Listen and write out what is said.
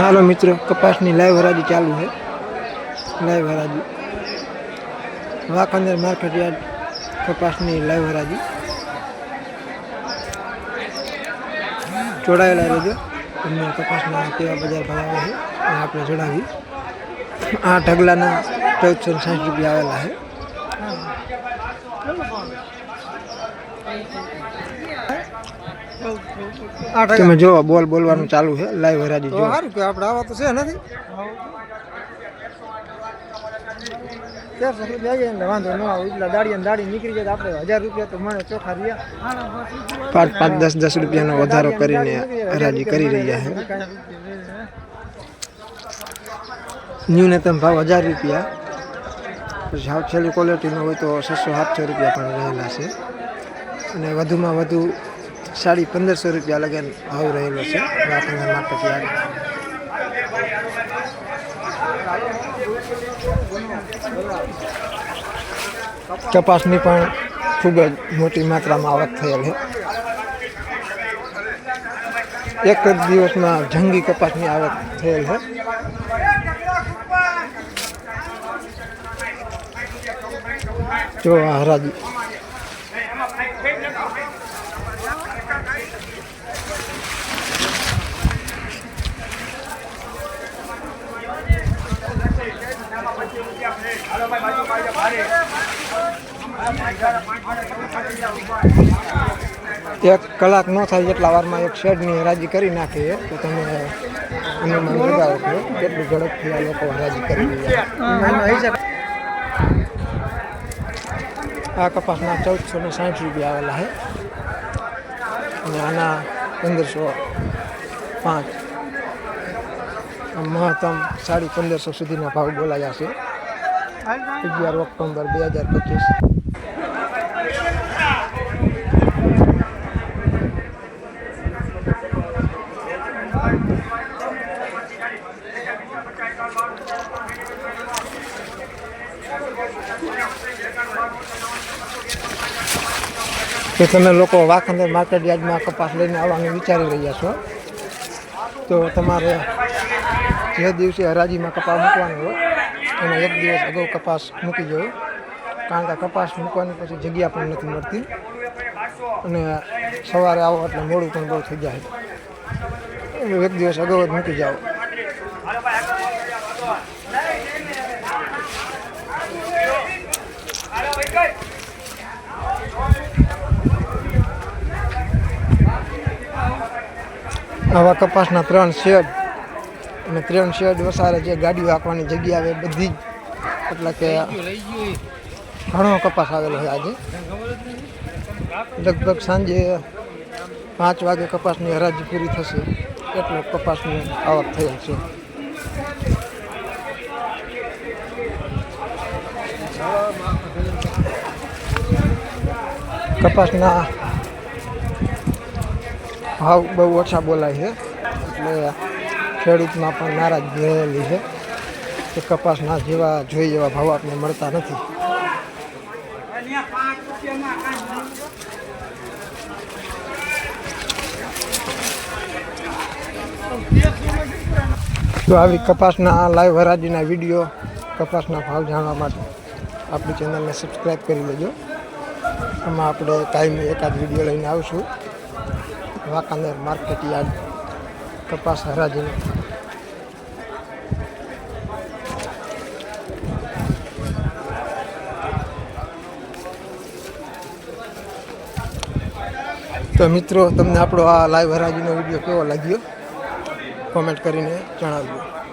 હાલો મિત્રો, કપાસની લાઈવ હરાજી ચાલુ છે. લાઈવ હરાજી. વાંકાનેર માર્કેટ યાર્ડ કપાસની લાઈવ હરાજી. જોડાયેલા રહેજો. તમને કપાસના કેવા બજાર ભાવ આવે છે, એ આપણે જણાવી આ ઢગલાના ચૌદસો ને સાઠ રૂપિયા આવેલા છે. તમે જો બોલ બોલવાનું ચાલુ છે લાઈવ હરાજી જો સારું કે આપણે આવા તો છે નથી. પાંચ પાંચ દસ દસ રૂપિયાનો વધારો કરીને હરાજી કરી રહ્યા છે. ન્યૂનતમ ભાવ હજાર રૂપિયા. હાવ છેલ્લી ક્વોલિટીનો હોય તો છસો સાતસો રૂપિયા પણ રહેલા છે. અને વધુમાં વધુ સાડી પંદરસો રૂપિયા લગન ભાવ રહેલો છે વાંકાનેર માર્કેટ યાર્ડ કપાસની પણ ખૂબ જ મોટી માત્રામાં આવક થયેલ છે એક જ દિવસમાં જંગી કપાસની આવક થયેલ છે જો આ હરાજી એક કલાક ન થાય એટલા વારમાં એક શેડની હરાજી કરી નાખીએ તો તમે અનુમાન લગાવો છો. કેટલું ઝડપથી આ લોકો હરાજી કરી આ કપાસના ચૌદસો ને સાઠ રૂપિયા આવેલા છે. અને આના પંદરસો પાંચ. મહત્તમ સાડી પંદરસો સુધીના ભાવ બોલાયા છે. અગિયાર ઓક્ટોબર બે હજાર પચીસ. કે તમે લોકો વાંકાનેર માર્કેટ યાર્ડમાં કપાસ લઈને આવવાનું વિચારી રહ્યા છો. તો તમારે જે દિવસે હરાજીમાં કપાસ મૂકવાનો હોય, એનો એક દિવસ અગાઉ કપાસ મૂકી જવો કારણ કે કપાસ મૂકવાની પછી જગ્યા પણ નથી મળતી. અને સવારે આવો એટલે મોડું પણ બહુ થઈ જાય. એક દિવસ અગાઉ જ મૂકી જાઓ. આવા કપાસના ત્રણ શેડ અને ત્રણ શેડ વસારે જે ગાડીઓ રાખવાની જગ્યા આવે બધી જ. એટલે કે ઘણો કપાસ આવેલો છે આજે. લગભગ સાંજે પાંચ વાગે કપાસની હરાજી પૂરી થશે. એટલો કપાસની આવક થયેલ છે. કપાસના ભાવ બહુ ઓછા બોલાય છે. એટલે ખેડૂતમાં પણ નારાજગી રહેલી છે કે કપાસના જેવા જોઈએ એવા ભાવ આપણને મળતા નથી. તો આવી કપાસના લાઈવ હરાજીના વીડિયો, કપાસના ભાવ જાણવા માટે આપણી ચેનલને સબસ્ક્રાઈબ કરી લેજો. એમાં આપણે કાયમી એકાદ વીડિયો લઈને આવશું. વાંકાનેર માર્કેટ યાર્ડ કપાસ હરાજીનો. તો મિત્રો, તમને આપણો આ લાઈવ હરાજીનો વીડિયો કેવો લાગ્યો? કોમેન્ટ કરીને જણાવજો.